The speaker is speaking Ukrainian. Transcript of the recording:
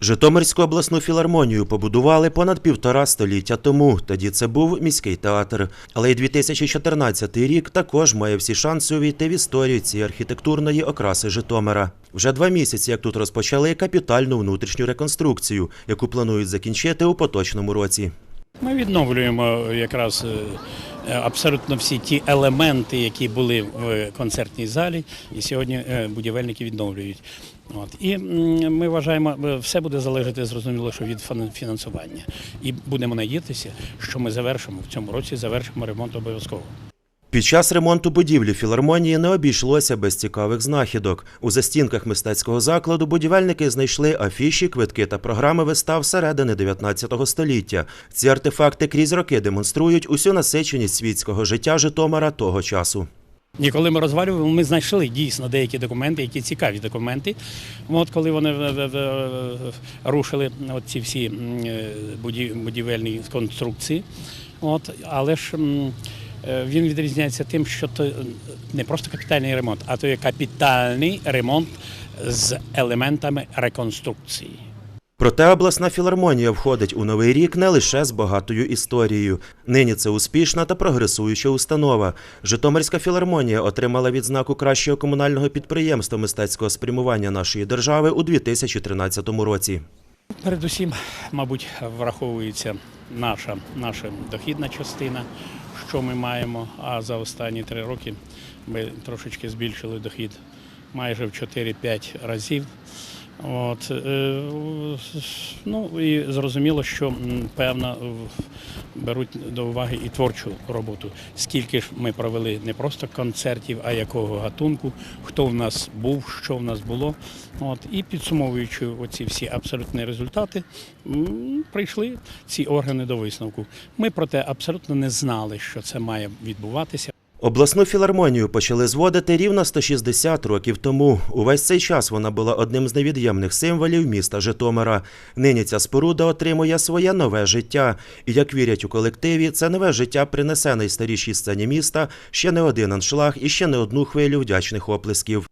Житомирську обласну філармонію побудували понад півтора століття тому. Тоді це був міський театр. Але й 2014 рік також має всі шанси увійти в історію цієї архітектурної окраси Житомира. Вже два місяці, як тут розпочали капітальну внутрішню реконструкцію, яку планують закінчити у поточному році. Ми відновлюємо якраз е, абсолютно всі ті елементи, які були в концертній залі, і сьогодні е, будівельники відновлюють. От. І ми вважаємо, е, все буде залежати зрозуміло, що від фін- фінансування. І будемо надіятися, що ми завершимо в цьому році, завершимо ремонт обов'язково. Під час ремонту будівлі філармонії не обійшлося без цікавих знахідок. У застінках мистецького закладу будівельники знайшли афіші, квитки та програми вистав середини 19 століття. Ці артефакти крізь роки демонструють усю насиченість світського життя Житомира того часу. І коли ми розвалювали, ми знайшли дійсно деякі документи, які цікаві документи. От коли вони рушили от ці всі е, буді- будівельні конструкції. От, але ж він відрізняється тим, що то не просто капітальний ремонт, а то є капітальний ремонт з елементами реконструкції. Проте обласна філармонія входить у новий рік не лише з багатою історією. Нині це успішна та прогресуюча установа. Житомирська філармонія отримала відзнаку кращого комунального підприємства мистецького спрямування нашої держави у 2013 році. Передусім, мабуть, враховується наша, наша дохідна частина, що ми маємо. А за останні три роки ми трошечки збільшили дохід майже в 4-5 разів. От, е, ну і зрозуміло, що певно беруть до уваги і творчу роботу. Скільки ж ми провели не просто концертів, а якого гатунку, хто в нас був, що в нас було. От, і підсумовуючи оці всі абсолютні результати, прийшли ці органи до висновку. Ми проте абсолютно не знали, що це має відбуватися. Обласну філармонію почали зводити рівно 160 років тому. Увесь цей час вона була одним з невід'ємних символів міста Житомира. Нині ця споруда отримує своє нове життя. І як вірять у колективі, це нове життя принесе найстарішій сцені міста ще не один аншлаг і ще не одну хвилю вдячних оплесків.